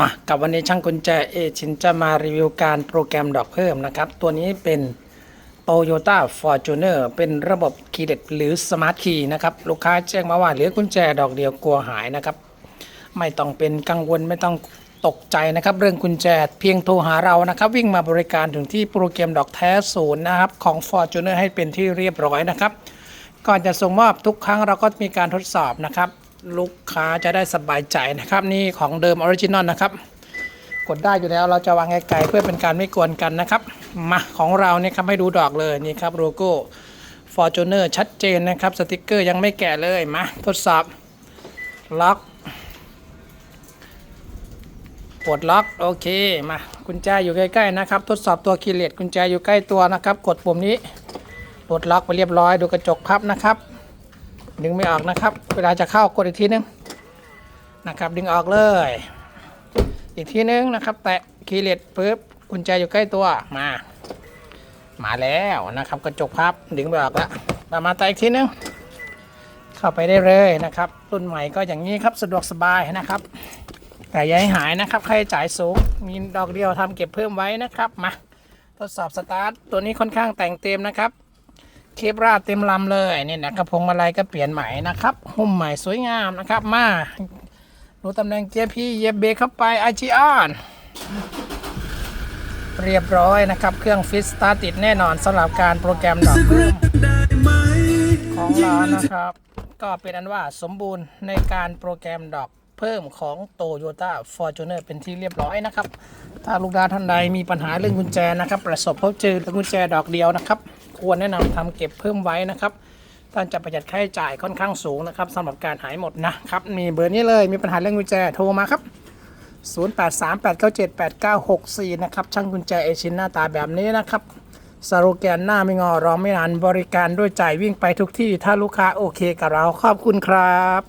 มากับวันนี้ช่างกุญแจเอชินจะมารีวิวการโปรแกรมดอกเพิ่มนะครับ ตัวนี้เป็น Toyota Fortuner เป็นระบบคีย์เด็ดหรือ Smart Key นะครับ ลูกค้าแจ้งมาว่าเหลือกุญแจดอกเดียวกลัวหายนะครับ ไม่ต้องเป็นกังวลไม่ต้องตกใจนะครับ เรื่องกุญแจเพียงโทรหาเรานะครับ วิ่งมาบริการถึงที่โปรแกรมดอกแท้ศูนย์นะครับ ของ Fortuner ให้เป็นที่เรียบร้อยนะครับ ก่อนจะส่งมอบทุกครั้งเราก็มีการทดสอบนะครับ ลูกค้าจะได้สบายใจนะครับ นี่ของเดิมออริจินอลนะครับ กดได้อยู่แล้วเราจะวางไกลๆเพื่อเป็นการไม่กวนกันนะครับ มาของเราเนี่ยครับให้ดูดอกเลยนี่ครับโลโก้ Fortuner ชัดเจนนะครับสติกเกอร์ยังไม่แกะเลยมาทดสอบล็อกกดล็อกโอเคมากุญแจอยู่ใกล้ๆนะครับ ทดสอบตัวคีย์เลสกุญแจอยู่ใกล้ตัวนะครับ กดปุ่มนี้ปลดล็อกไปเรียบร้อยดูกระจกพับนะครับ ดึงไม่ออกนะครับ เวลาจะเข้ากดอีกทีนึงนะครับ ดึงออกเลย อีกทีนึงนะครับ แตะคีย์เลสปุ๊บกุญแจอยู่ใกล้ตัวมา มาแล้วนะครับ กระจกพับดึงไม่ออกแล้วมามาแตะอีกทีนึงเข้าไปได้เลยนะครับรุ่นใหม่ก็อย่างนี้ครับสะดวกสบายนะครับ แต่อย่าให้หายนะครับค่าใช้จ่ายสูงมีดอกเดียวทำเก็บเพิ่มไว้นะครับมาทดสอบสตาร์ทตัวนี้ค่อนข้างแต่งเต็มนะครับ เคปราดเต็มลำเลยนี่นะครับพวงมาลัยก็เปลี่ยนใหม่นะครับหุ้มใหม่สวยงามนะครับ มาดูตำแหน่งเกียร์พี่เยียบเบรกเข้าไปไอจีออนเรียบร้อยนะครับ เครื่องฟิตสตาร์ติดแน่นอนสำหรับการโปรแกรมดอกเพิ่มของเรานะครับ ก็เป็นอันว่าสมบูรณ์ในการโปรแกรมดอกเพิ่มของ Toyota Fortuner เป็นที่เรียบร้อยนะครับ ถ้าลูกค้าท่านใดมีปัญหาเรื่องกุญแจนะครับ ประสบพบเจอกุญแจดอกเดียวนะครับ ควรแนะนำทำเก็บเพิ่มไว้นะครับท่านจะประหยัดค่าใช้จ่ายค่อนข้างสูงนะครับสำหรับการหายหมดนะครับ มีเบอร์นี้เลยมีปัญหาเรื่องกุญแจโทรมาครับ 0838978964 นะครับช่างกุญแจเอชินหน้าตาแบบนี้นะครับสโลแกนหน้าไม่งอรอไม่นานบริการด้วยใจวิ่งไปทุกที่ถ้าลูกค้าโอเคกับเราขอบคุณครับ